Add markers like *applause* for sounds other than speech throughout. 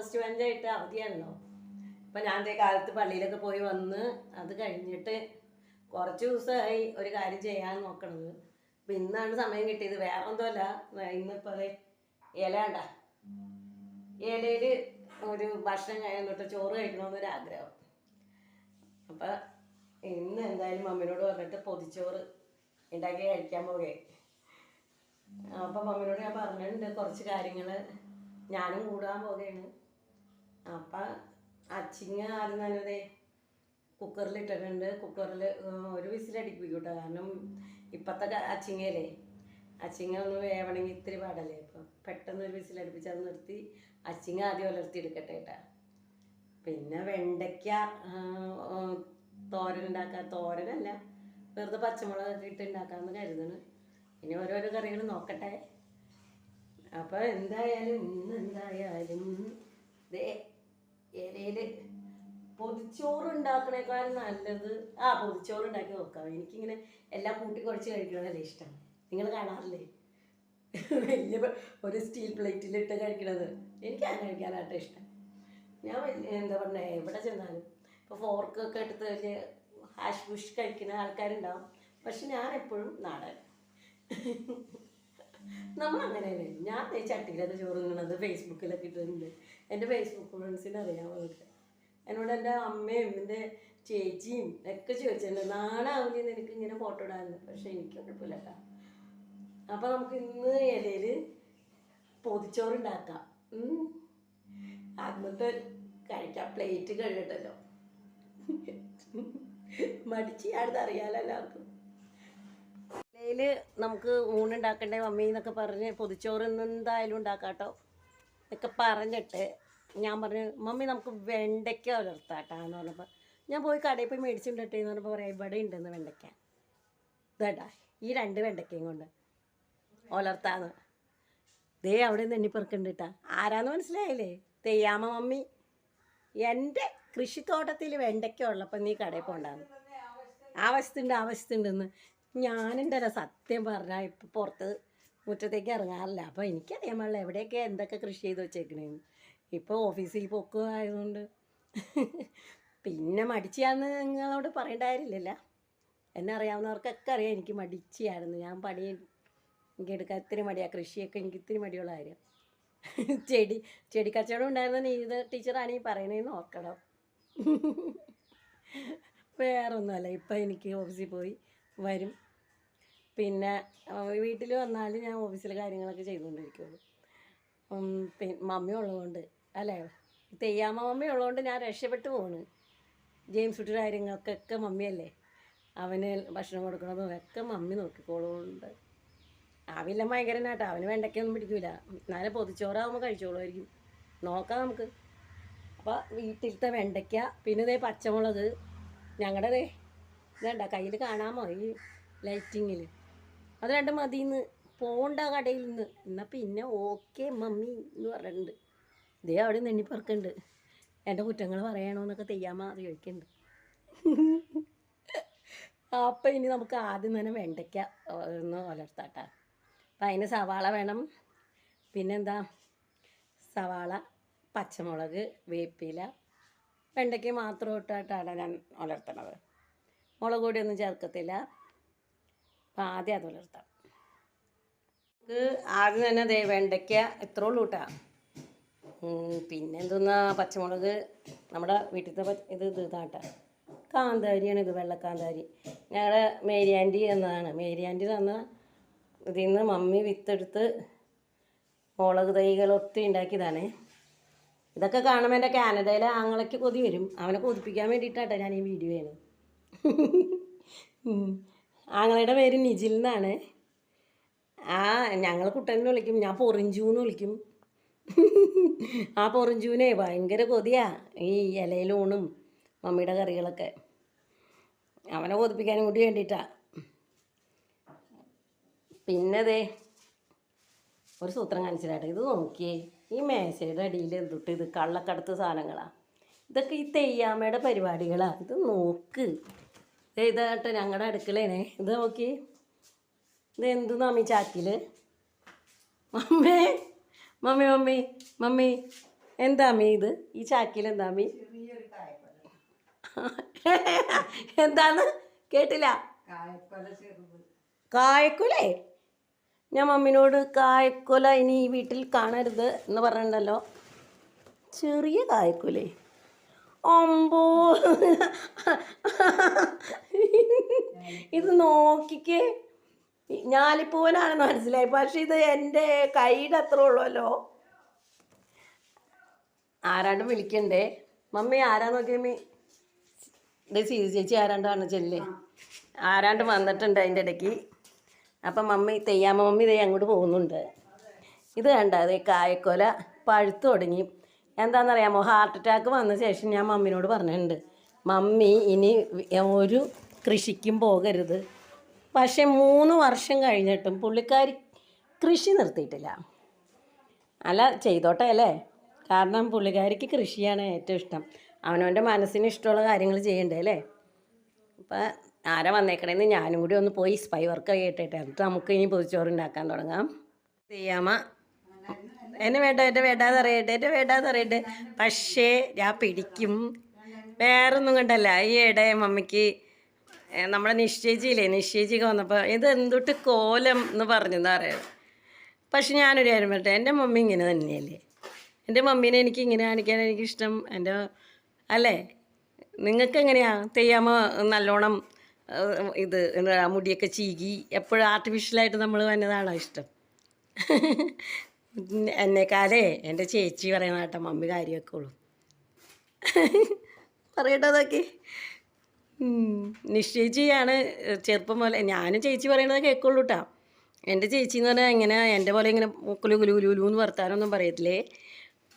August പഞ്ചായിട്ട് അവധിയാണല്ലോ. അപ്പം ഞാൻ അതേ കാലത്ത് പള്ളിയിലൊക്കെ പോയി വന്ന് അത് കഴിഞ്ഞിട്ട് കുറച്ച് ദിവസമായി ഒരു കാര്യം ചെയ്യാൻ നോക്കണത്. അപ്പം ഇന്നാണ് സമയം കിട്ടിയത്. വേറെ ഒന്നുമല്ല ഇന്നിപ്പോൾ ഇലയാണ്ട. ഇലയിൽ ഒരു ഭക്ഷണം കഴിയാൻ തൊട്ട് ചോറ് കഴിക്കണമെന്നൊരു ആഗ്രഹം. അപ്പം ഇന്ന് എന്തായാലും മമ്മിനോട് പറഞ്ഞിട്ട് പൊതിച്ചോറ് ഉണ്ടാക്കി കഴിക്കാൻ പോകേ അപ്പം മമ്മിനോട് ഞാൻ പറഞ്ഞിട്ടുണ്ട് കുറച്ച് കാര്യങ്ങൾ ഞാനും കൂടാൻ പോകുകയാണ് അപ്പം അച്ചിങ്ങ ആദ്യം കുക്കറിൽ ഇട്ടിട്ടുണ്ട് കുക്കറിൽ ഒരു വിസിലടിപ്പിക്കും കേട്ടോ കാരണം ഇപ്പോഴത്തെ അച്ചിങ്ങയിലേ അച്ചിങ്ങ ഒന്ന് വേവണമെങ്കിൽ ഇത്തിരി പാടല്ലേ? അപ്പം പെട്ടെന്ന് ഒരു വിസിലടുപ്പിച്ച് അത് നിർത്തി അച്ചിങ്ങ ആദ്യം ഉലർത്തി എടുക്കട്ടെ കേട്ടാ പിന്നെ വെണ്ടയ്ക്ക തോരൻ ഉണ്ടാക്കാൻ തോരനല്ല വെറുതെ പച്ചമുളക് ഇട്ട് ഉണ്ടാക്കാമെന്ന് കരുതണ്. ഇനി ഓരോരോ കറികൾ നോക്കട്ടെ. അപ്പോൾ എന്തായാലും ഇന്ന് എന്തായാലും ദേ ഇലയിൽ പൊതിച്ചോറ് ഉണ്ടാക്കണേക്കാളും നല്ലത്. ആ പൊതിച്ചോറ് ഉണ്ടാക്കി നോക്കാം എനിക്കിങ്ങനെ എല്ലാം കൂട്ടി കുഴച്ച് കഴിക്കണതല്ലേ ഇഷ്ടം. നിങ്ങൾ കാണാറില്ലേ? വലിയ ഒരു സ്റ്റീൽ പ്ലേറ്റിലിട്ട് കഴിക്കണത്. എനിക്ക് അങ്ങനെ കഴിക്കാനായിട്ട് ഇഷ്ടം. ഞാൻ എന്താ പറഞ്ഞ എവിടെ ചെന്നാലും. ഫോർക്ക് ഒക്കെ എടുത്ത് വലിയ ഹാഷ് ബുഷ് കഴിക്കുന്ന ആൾക്കാരുണ്ടാവും. പക്ഷെ ഞാൻ എപ്പോഴും നാടൻ. നമ്മൾ അങ്ങനെയല്ലേ ഞാൻ ചട്ടിയിലൊക്കെ ചോറ് തിന്നണത് ഫേസ്ബുക്കിലൊക്കെ ഇട്ടിട്ടുണ്ട്. എന്റെ ഫേസ്ബുക്ക് ഫ്രണ്ട്സിന് അറിയാം അവർക്ക് എന്നോട് എന്റെ അമ്മയും എന്റെ ചേച്ചിയും ഒക്കെ ചോദിച്ചിട്ടുണ്ട് നാളാവില്ല നിനക്ക് ഇങ്ങനെ ഫോട്ടോ ഇടാമെന്ന് പക്ഷേ എനിക്ക് കുഴപ്പമില്ല അപ്പോൾ നമുക്ക് ഇന്ന് ഇലയിൽ പൊതിച്ചോറ് ഉണ്ടാക്കാം. എന്നിട്ട് കഴിക്കാം. പ്ലേറ്റ് കഴുകട്ടല്ലോ മടിച്ച് ഞാനിത് അറിയാലോ എല്ലാവർക്കും. ഇലയിൽ നമുക്ക് ഊണുണ്ടാക്കണ്ടേ മമ്മി എന്നൊക്കെ പറഞ്ഞ് പൊതിച്ചോറ് എന്തായാലും ഉണ്ടാക്കാട്ടോ എന്നൊക്കെ പറഞ്ഞിട്ട് ഞാൻ പറഞ്ഞു മമ്മി നമുക്ക് വെണ്ടയ്ക്ക വളർത്താട്ടാന്ന് പറഞ്ഞപ്പോൾ ഞാൻ പോയി കടയിൽ പോയി മേടിച്ചിട്ടുണ്ടേ എന്ന് പറഞ്ഞപ്പോൾ പറയാം ഇവിടെ ഉണ്ടെന്ന് വെണ്ടയ്ക്ക. ഇതേട്ടാ ഈ രണ്ട് വെണ്ടയ്ക്കയും കൊണ്ട് വളർത്താന്ന്. ദേ അവിടെ നിന്ന് എണ്ണിപ്പെറുക്കുന്നുണ്ട് കേട്ടാ ആരാന്ന് മനസ്സിലായില്ലേ? തെയ്യാമ മമ്മി. എന്റെ കൃഷിത്തോട്ടത്തിൽ വെണ്ടയ്ക്ക ഉള്ളപ്പോൾ നീ കടയിൽ പോകണ്ടാന്ന് ആവശ്യത്തുണ്ട് ആവശ്യത്തുണ്ടെന്ന് ഞാനുണ്ടല്ലോ സത്യം പറഞ്ഞാൽ ഇപ്പോൾ പുറത്ത് മുറ്റത്തേക്ക് ഇറങ്ങാറില്ല. അപ്പോൾ എനിക്കറിയാൻ പാടില്ല എവിടെയൊക്കെ എന്തൊക്കെ കൃഷി ചെയ്ത് വെച്ചേക്കണേന്ന് ഇപ്പോൾ ഓഫീസിൽ പൊക്കുക ആയതുകൊണ്ട്. പിന്നെ മടിച്ചാന്ന് നിങ്ങളോട് പറയേണ്ട എന്നെ അറിയാവുന്നവർക്കൊക്കെ അറിയാം എനിക്ക് മടിച്ചായിരുന്നു. ഞാൻ പണി എനിക്ക് എടുക്കാൻ ഇത്തിരി മടിയാണ് കൃഷിയൊക്കെ എനിക്ക് ഇത്തിരി മടിയുള്ള കാര്യം. ചെടി ചെടി കച്ചവടം ഉണ്ടായിരുന്ന നീത ഈ പറയണേന്ന് ഓർക്കണം. വേറൊന്നുമല്ല. ഇപ്പം എനിക്ക് ഓഫീസിൽ പോയി വരും. പിന്നെ വീട്ടിൽ വന്നാൽ ഞാൻ ഓഫീസിലെ കാര്യങ്ങളൊക്കെ ചെയ്തുകൊണ്ടിരിക്കുള്ളൂ. പിന്നെ മമ്മി ഉള്ളതുകൊണ്ട് അല്ലേ? തെയ്യാമ്മ മമ്മി ഉള്ളതുകൊണ്ട് ഞാൻ രക്ഷപ്പെട്ടു പോണ്. ജെയിംസ് കുട്ടി കാര്യങ്ങൾക്കൊക്കെ മമ്മിയല്ലേ? അവന് ഭക്ഷണം കൊടുക്കണതും ഒക്കെ മമ്മി നോക്കിക്കോളുന്നുണ്ട്. ആവില്ല ഭയങ്കരനാട്ടോ അവന് വെണ്ടയ്ക്കൊന്നും പിടിക്കൂല. എന്നാലും പൊതിച്ചോറാകുമ്പോൾ കഴിച്ചോളുമായിരിക്കും. നോക്കാം നമുക്ക്. അപ്പോൾ വീട്ടിലത്തെ വെണ്ടയ്ക്ക പിന്നെ ഇതേ പച്ചമുളക്. ഞങ്ങളുടെ ഇതേണ്ട കയ്യിൽ കാണാമോ ഈ ലൈറ്റിങ്ങിൽ അത് രണ്ടും മതിന്ന്. പോണ്ട കടയിൽ നിന്ന് എന്നാൽ പിന്നെ ഓക്കെ മമ്മി എന്ന് പറഞ്ഞിട്ടുണ്ട്. ഇതേ അവിടെ നിന്ന് എണ്ണിപ്പറക്കുന്നുണ്ട്. എന്റെ കുറ്റങ്ങൾ പറയണമെന്നൊക്കെ തെയ്യാമ അത് ചോദിക്കുന്നുണ്ട്. അപ്പം ഇനി നമുക്ക് ആദ്യം തന്നെ വെണ്ടയ്ക്ക ഒന്ന് വളർത്താട്ടാ അപ്പം അതിന് സവാള വേണം. പിന്നെന്താ? സവാള പച്ചമുളക് വേപ്പില. വെണ്ടയ്ക്ക മാത്രം ഇട്ടിട്ടാണ് ഞാൻ വളർത്തണത് മുളക് പൊടിയൊന്നും ചേർക്കത്തില്ല. അപ്പം ആദ്യം അത് വളർത്താം. നമുക്ക് ആദ്യം തന്നെ ദേ വെണ്ടയ്ക്ക എത്ര ഉള്ളൂ കേട്ടോ പിന്നെ പച്ചമുളക് നമ്മുടെ വീട്ടിലത്തെ ഇത് ഇത് കാന്താരിയാണ് ഇത് വെള്ളക്കാന്താരി. ഞങ്ങളുടെ മേരിയാന്റി എന്നതാണ്. മേരിയാന്റി തന്ന ഇതിൽ നിന്ന് മമ്മി വിത്തെടുത്ത് മുളക് തൈകൾ ഒത്തിരി ഉണ്ടാക്കിയതാണ്. ഇതൊക്കെ കാണുമ്പോൾ എന്റെ കാനഡയിലെ ആങ്ങളയ്ക്ക് കൊതി വരും. അവനെ കൊതിപ്പിക്കാൻ വേണ്ടിയിട്ടാട്ടോ ഞാൻ ഈ വീഡിയോ ചെയ്യണത്. ആങ്ങളയുടെ പേര് നിജിൽ എന്നാണ്. ആ ഞങ്ങൾ കുട്ടനെ വിളിക്കും. ഞാൻ പൊറിഞ്ചൂന്ന് വിളിക്കും. ആ പൊറിഞ്ചൂനെ ഭയങ്കര കൊതിയാ. ഈ ഇലയിലൂണും മമ്മിയുടെ കറികളൊക്കെ. അവനെ കൊതിപ്പിക്കാനും കൂടി വേണ്ടിയിട്ടാ. പിന്നെ ദേ ഒരു സൂത്രം കാണിച്ചിട്ടാട്ടെ ഇത് നോക്കിയേ. ഈ മേശയുടെ അടിയിൽ എന്തുട്ട് ഇത് കള്ളക്കടത്ത് സാധനങ്ങളാണ് ഇതൊക്കെ ഈ തെയ്യാമ്മയുടെ പരിപാടികളാണ് ഇത് നോക്ക്. ഇതാട്ടെ ഞങ്ങളുടെ അടുക്കളേനെ ഇത് നോക്കി. ഇത് എന്തു മമ്മി ചാക്കിൽ മമ്മേ മമ്മി മമ്മി മമ്മി. എന്താ മീ ഇത്? ഈ ചാക്കിൽ എന്താ മീ *laughs* എന്താന്ന് കായക്കൊല എന്താണ് കേട്ടില്ല? കായക്കുലേ? ഞാൻ മമ്മിനോട് കായക്കുല ഇനി ഈ വീട്ടിൽ കാണരുത് എന്ന് പറഞ്ഞിട്ടുണ്ടല്ലോ. ചെറിയ കായക്കുലേ. അമ്പോ ഇത് നോക്കിക്കേ. ഞാലിപ്പൂവനാണെന്ന് മനസ്സിലായി. പക്ഷെ ഇത് എന്റെ കൈയുടെ അത്ര ഉള്ളല്ലോ ആരാണ്ട് വിളിക്കണ്ടേ? മമ്മി ആരാ നോക്കിയമ്മി ഇത് സീ ചേച്ചി ആരാണ്ടാണ് ചെല്ലേ. ആരാണ്ട് വന്നിട്ടുണ്ട് അതിന്റെ ഇടയ്ക്ക്. അപ്പം മമ്മി തെയ്യാമ്മ മമ്മി ദേ അങ്ങോട്ട് പോകുന്നുണ്ട്. ഇത് കണ്ട? അതേ കായക്കൊല പഴുത്തു തുടങ്ങി. എന്താണെന്നറിയാമോ? ഹാർട്ട് അറ്റാക്ക് വന്ന ശേഷം ഞാൻ മമ്മിനോട് പറഞ്ഞിട്ടുണ്ട് മമ്മി ഇനി ഒരു കൃഷിക്കും പോകരുത്. പക്ഷേ മൂന്ന് വർഷം കഴിഞ്ഞിട്ടും പുള്ളിക്കാരി കൃഷി നിർത്തിയിട്ടില്ല. അല്ല ചെയ്തോട്ടെ അല്ലേ? കാരണം പുള്ളിക്കാരിക്ക് കൃഷിയാണ് ഏറ്റവും ഇഷ്ടം. അവനവന്റെ മനസ്സിന് ഇഷ്ടമുള്ള കാര്യങ്ങൾ ചെയ്യണ്ടേ അല്ലേ? അപ്പം ആരാ വന്നേക്കണേന്ന് ഞാനും കൂടി ഒന്ന് പോയി സ്പൈ വർക്ക് കേട്ടിട്ട് എന്നിട്ട് നമുക്ക് ഇനി പൊതിച്ചോറ് ഉണ്ടാക്കാൻ തുടങ്ങാം. ചെയ്യാമ എന്നെ വേണ്ട എന്നെ വേണ്ടാന്ന് അറിയട്ടെ എന്നെ വേണ്ടാന്ന് അറിയട്ടെ പക്ഷേ ഞാൻ പിടിക്കും. വേറൊന്നും കണ്ടല്ല. ഈ ഇടെ മമ്മിക്ക് നമ്മളെ നിശ്ചയിച്ചില്ലേ? നിശ്ചയിച്ചൊക്കെ വന്നപ്പോൾ ഇത് എന്തൊട്ട് കോലം എന്ന് പറഞ്ഞെന്ന് പറയാം പക്ഷെ ഞാനൊരു കാര്യം പറട്ടെ എന്റെ മമ്മി ഇങ്ങനെ തന്നെയല്ലേ? എന്റെ മമ്മീനെ എനിക്ക് ഇങ്ങനെ കാണിക്കാൻ എനിക്കിഷ്ടം. എന്റെ അല്ലേ? നിങ്ങൾക്ക് എങ്ങനെയാണ് തെയ്യാമ നല്ലോണം ഇത് എന്താ മുടിയൊക്കെ ചീകി എപ്പോഴും ആർട്ടിഫിഷ്യലായിട്ട് നമ്മൾ വന്നതാണോ ഇഷ്ടം? എന്നെക്കാലേ എന്റെ ചേച്ചി പറയണ കേട്ടോ മമ്മി കാര്യമൊക്കെ ഉള്ളൂ പറയട്ടെ അതൊക്കെ. നിശ്ചയിച്ചാണ് ചെറുപ്പം പോലെ ഞാനും ചേച്ചി പറയണത് കേൾക്കുള്ളൂ കേട്ടോ എന്റെ ചേച്ചി എന്ന് പറഞ്ഞാൽ ഇങ്ങനെ എന്റെ പോലെ ഇങ്ങനെ കുലു കുലു എന്ന് വർത്താനൊന്നും പറയത്തില്ലേ?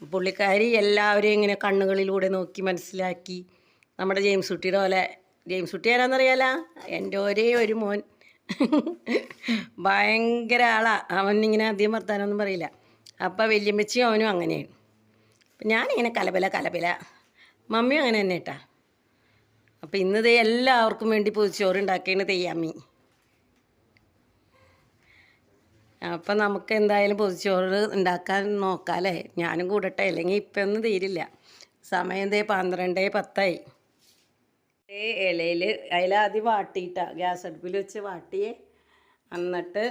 പുള്ളിക്കാരി എല്ലാവരെയും ഇങ്ങനെ കണ്ണുകളിലൂടെ നോക്കി മനസ്സിലാക്കി. നമ്മുടെ ജെയിംസ് കുട്ടിയുടെ പോലെ ജെയിംസ് കുട്ടി ആരാന്നറിയാല എന്റെ ഒരേ ഒരു മോൻ. ഭയങ്കര ആളാ. അവൻ ഇങ്ങനെ അധികം വർത്താനൊന്നും പറയില്ല. അപ്പം വല്യമ്മച്ചിയും അവനും അങ്ങനെയാണ്. ഞാനിങ്ങനെ കലപില കലപില. മമ്മിയും അങ്ങനെ തന്നെ കേട്ടാ അപ്പം ഇന്ന് ദേ എല്ലാവർക്കും വേണ്ടി പൊതിച്ചോറ് ഉണ്ടാക്കിയാണ് തെയ്യാമ്മി അപ്പം നമുക്ക് എന്തായാലും പൊതിച്ചോറ് ഉണ്ടാക്കാൻ നോക്കാം അല്ലേ ഞാനും കൂടട്ടെ അല്ലെങ്കിൽ ഇപ്പം ഒന്നും തീരില്ല. സമയം ദേ പന്ത്രണ്ട് പത്തായി. ഇലയിൽ അതിലാദ്യം വാട്ടിയിട്ടാണ് ഗ്യാസ് അടുപ്പിൽ വെച്ച് വാട്ടിയേ. എന്നിട്ട്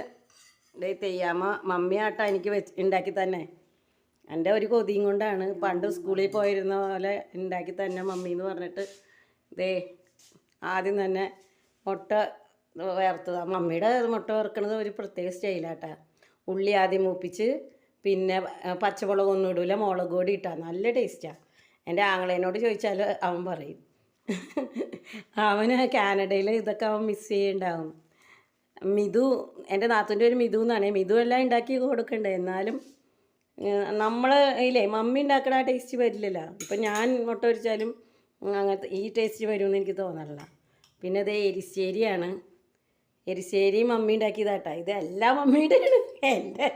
ദേ തെയ്യാമ്മ മമ്മിയാട്ടാ എനിക്ക് വെച്ച് ഉണ്ടാക്കി തന്നെ. എന്റെ ഒരു കൊതിയും കൊണ്ടാണ് പണ്ട് സ്കൂളിൽ പോയിരുന്ന പോലെ ഉണ്ടാക്കി തന്നെ മമ്മി എന്ന് പറഞ്ഞിട്ട്. ദേ ആദ്യം തന്നെ മുട്ട വേർത്തത് മമ്മിയുടെ മുട്ട വറുക്കണത് ഒരു പ്രത്യേക സ്റ്റൈലാട്ടാ. ഉള്ളി ആദ്യം മൂപ്പിച്ച് പിന്നെ പച്ചമുളക് ഒന്നും ഇടൂല മുളക് പൊടി ഇട്ടാ. നല്ല ടേസ്റ്റാണ് എന്റെ ആങ്ങളേനോട് ചോദിച്ചാൽ അവൻ പറയും. അവന് കാനഡയിൽ ഇതൊക്കെ അവൻ മിസ് ചെയ്യുന്നുണ്ടാവും മിതു എന്റെ നാത്തന്റെ ഒരു മിതു എന്നാണ് മിതു എല്ലാം ഉണ്ടാക്കി കൊടുക്കണ്ടേ. എന്നാലും നമ്മൾ ഇല്ലേ മമ്മി ഉണ്ടാക്കണ ടേസ്റ്റ് വരില്ലല്ലോ. ഇപ്പം ഞാൻ മുട്ട പൊരിച്ചാലും അങ്ങനത്തെ ഈ ടേസ്റ്റ് വരുമെന്ന് എനിക്ക് തോന്നണില്ല പിന്നെ അതേ എരിശ്ശേരിയാണ്. എരിശ്ശേരി മമ്മി ഉണ്ടാക്കിയതാട്ടാ. ഇത് മമ്മിയുടെ ആണ്. എന്റെ.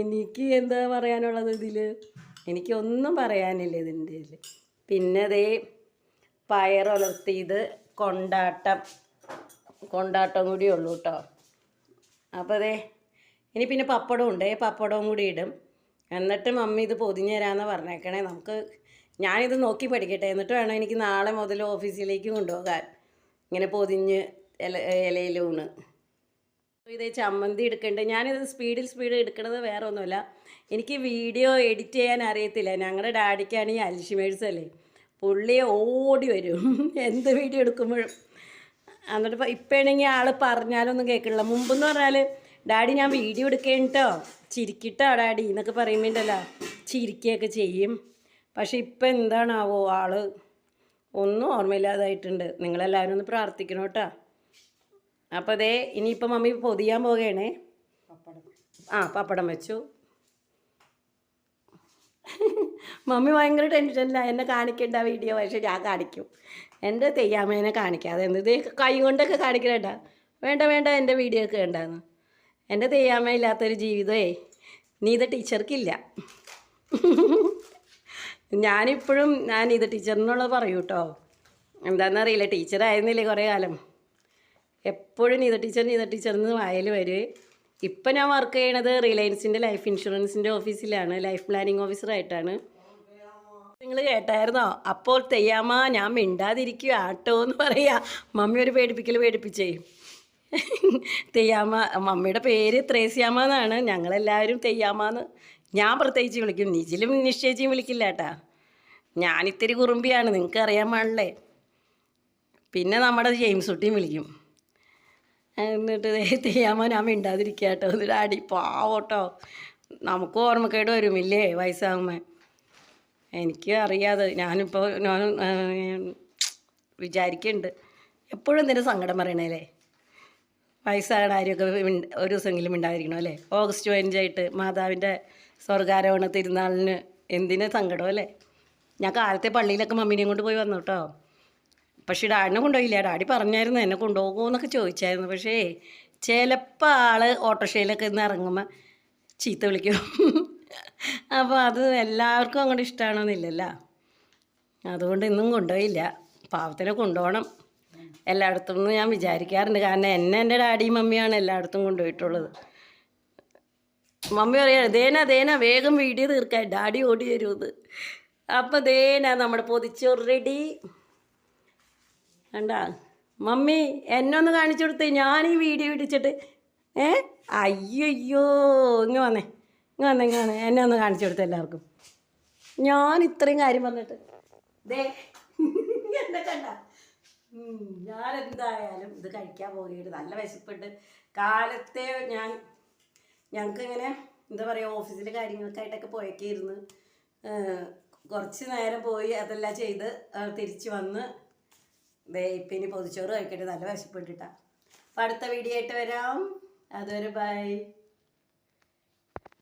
എനിക്ക് എന്താ പറയാനുള്ളത് ഇതിൽ എനിക്കൊന്നും പറയാനില്ല ഇതിന്റെ ഇതിൽ പിന്നെ ദേ പയറുലർത്തിയത് കൊണ്ടാട്ടം. കൊണ്ടാട്ടം കൂടി ഉള്ളൂ കേട്ടോ അപ്പോൾ അതെ ഇനി പിന്നെ പപ്പടം ഉണ്ട്. പപ്പടവും കൂടി ഇടും. എന്നിട്ട് മമ്മി ഇത് പൊതിഞ്ഞ് തരാമെന്ന് പറഞ്ഞേക്കണേ. നമുക്ക് ഞാനിത് നോക്കി പഠിക്കട്ടെ. എന്നിട്ട് വേണം എനിക്ക് നാളെ മുതൽ ഓഫീസിലേക്ക് കൊണ്ടുപോകാൻ. ഇങ്ങനെ പൊതിഞ്ഞ് ഇല ഇലയിലൂണ്. ഇത് ചമ്മന്തി എടുക്കേണ്ടത് ഞാനിത് സ്പീഡിൽ സ്പീഡ് എടുക്കുന്നത് വേറെ ഒന്നുമില്ല. എനിക്ക് വീഡിയോ എഡിറ്റ് ചെയ്യാൻ അറിയത്തില്ല. ഞങ്ങളുടെ ഡാഡിക്കാണെങ്കിൽ അൽഷിമേഴ്സ് അല്ലേ? പുള്ളി ഓടി വരും. എന്ത് വീഡിയോ എടുക്കുമ്പോഴും. എന്നിട്ട് ഇപ്പം ഇപ്പോഴാണെങ്കിൽ ആൾ പറഞ്ഞാലൊന്നും കേൾക്കില്ല മുമ്പെന്ന് പറഞ്ഞാൽ ഡാഡി ഞാൻ വീഡിയോ എടുക്കേണ്ടോ ചിരിക്കിട്ടോ ഡാഡി? എന്നൊക്കെ പറയുമ്പോണ്ടല്ലോ. ചിരിക്കുകയൊക്കെ ചെയ്യും. പക്ഷെ ഇപ്പം എന്താണാവോ ആൾ ഒന്നും ഓർമ്മയില്ലാതായിട്ടുണ്ട്. നിങ്ങളെല്ലാവരും ഒന്ന് പ്രാർത്ഥിക്കണം കേട്ടോ. അപ്പോൾ അതേ ഇനിയിപ്പോൾ മമ്മി പൊതിയാൻ പപ്പടം ആ പപ്പടം വെച്ചു. മമ്മി ഭയങ്കര ടെൻഷനില്ല എന്നെ കാണിക്കേണ്ട വീഡിയോ പക്ഷേ ഞാൻ കാണിക്കും. എന്റെ തെയ്യാമ്മേനെ കാണിക്കാതെ ഇത് കൈ കൊണ്ടൊക്കെ കാണിക്കണേണ്ട വേണ്ട വേണ്ട എന്റെ വീഡിയോ ഒക്കെ വേണ്ടാന്ന്. എന്റെ തെയ്യാമ്മ ഇല്ലാത്തൊരു ജീവിതമേ. നീത ടീച്ചർക്കില്ല. ഞാനിപ്പോഴും ഞാൻ ഇത് ടീച്ചറിനുള്ളത് പറയൂ കേട്ടോ എന്താണെന്നറിയില്ല ടീച്ചറായിരുന്നില്ലേ കുറേ കാലം. എപ്പോഴും നീത ടീച്ചർ ടീച്ചർ വായൽ വായിൽ വരുവേ ഇപ്പം ഞാൻ വർക്ക് ചെയ്യണത് റിലയൻസിന്റെ ലൈഫ് ഇൻഷുറൻസിന്റെ ഓഫീസിലാണ്. ലൈഫ് പ്ലാനിങ് ഓഫീസറായിട്ടാണ്. നിങ്ങൾ കേട്ടായിരുന്നോ? അപ്പോൾ തെയ്യാമ്മ ഞാൻ മിണ്ടാതിരിക്കുക ആട്ടോ എന്ന് പറയാ. മമ്മി ഒരു പേടിപ്പിക്കൽ പേടിപ്പിച്ചേ. തെയ്യാമ്മ മമ്മിയുടെ പേര് ത്രേസ്യാമ്മ എന്നാണ്. ഞങ്ങളെല്ലാവരും തെയ്യാമ്മന്ന് ഞാൻ പ്രത്യേകിച്ച് വിളിക്കും. നിജിലും നിശ്ചയിച്ചും വിളിക്കില്ല കേട്ടാ. ഞാനിത്തിരി കുറുമ്പിയാണ്. നിങ്ങൾക്ക് അറിയാൻ പാടില്ലേ? പിന്നെ നമ്മുടെ ജെയിംസ് കുട്ടിയും വിളിക്കും. എന്നിട്ട് തെയ്യാമ്മ ഞാൻ മിണ്ടാതിരിക്കുക കേട്ടോ. എന്നിട്ട് അടി പാവട്ടോ നമുക്ക് ഓർമ്മക്കേട് വരുമില്ലേ വയസ്സാകുമ്പോൾ എനിക്ക് അറിയാതെ ഞാനിപ്പോൾ ഞാൻ വിചാരിക്കുന്നുണ്ട് എപ്പോഴും എന്തിനും സങ്കടം പറയണല്ലേ വയസ്സാണ് മിണ്ട- ഒരു ദിവസമെങ്കിലും ഉണ്ടായിരിക്കണം അല്ലേ? ഓഗസ്റ്റ് പതിനഞ്ചായിട്ട് മാതാവിന്റെ സ്വർഗാരോഹണ തിരുനാളിന് എന്തിനു സങ്കടം അല്ലേ? ഞാൻ കാലത്തെ പള്ളിയിലൊക്കെ മമ്മീനെയും കൊണ്ട് പോയി വന്നു കേട്ടോ പക്ഷേ ഡാഡിനെ കൊണ്ടുപോയില്ല. ഡാഡി പറഞ്ഞായിരുന്നു എന്നെ കൊണ്ടുപോകുമോ എന്നൊക്കെ ചോദിച്ചായിരുന്നു. പക്ഷേ ചിലപ്പോൾ ആൾ ഓട്ടോറിക്ഷയിലൊക്കെ ഇന്ന് ഇറങ്ങുമ്പോൾ ചീത്ത വിളിക്കും. അപ്പോൾ അത് എല്ലാവർക്കും അങ്ങോട്ട് ഇഷ്ടമാണെന്നില്ലല്ലോ അതുകൊണ്ട് ഇന്നും കൊണ്ടുപോയില്ല. പാവത്തിനെ കൊണ്ടുപോകണം. എല്ലായിടത്തും നിന്ന് ഞാൻ വിചാരിക്കാറുണ്ട്. കാരണം എന്നെ എന്റെ ഡാഡിയും മമ്മിയാണ് എല്ലായിടത്തും കൊണ്ടുപോയിട്ടുള്ളത്. മമ്മി പറയാ ദേന ദേന വേഗം വീഡിയോ തീർക്കാൻ. ഡാഡി ഓടി വരുമെന്ന്. അപ്പം ദേന നമ്മുടെ പൊതിച്ചോറ് റെഡി കണ്ടാ? മമ്മി എന്നെ ഒന്ന് കാണിച്ചു കൊടുത്തേ. ഞാൻ ഈ വീഡിയോ ഇടിച്ചിട്ട്. ഏ? അയ്യോ ഇങ്ങ് വന്നേ. ഇങ്ങ് വന്നേ എന്നെ ഒന്ന് കാണിച്ചു കൊടുത്തു എല്ലാവർക്കും. ഞാൻ ഇത്രയും കാര്യം പറഞ്ഞിട്ട് ദേ കണ്ട. ഞാൻ എന്തായാലും ഇത് കഴിക്കാൻ പോവുകയാണ് നല്ല വിശപ്പുണ്ട്. കാലത്തെ ഞാൻ ഞങ്ങൾക്ക് ഇങ്ങനെ എന്താ പറയുക ഓഫീസിലെ കാര്യങ്ങൾക്കായിട്ടൊക്കെ പോയേക്കായിരുന്നു. കുറച്ച് നേരം പോയി അതെല്ലാം ചെയ്ത് തിരിച്ചു വന്ന് ദേ ഇപ്പം ഇനി പൊതിച്ചോറ് കഴിക്കട്ടെ. നല്ല വിശപ്പെട്ടിട്ടാണ് അപ്പം അടുത്ത വീഡിയോ ആയിട്ട് വരാം. അതുവരെ ബൈ.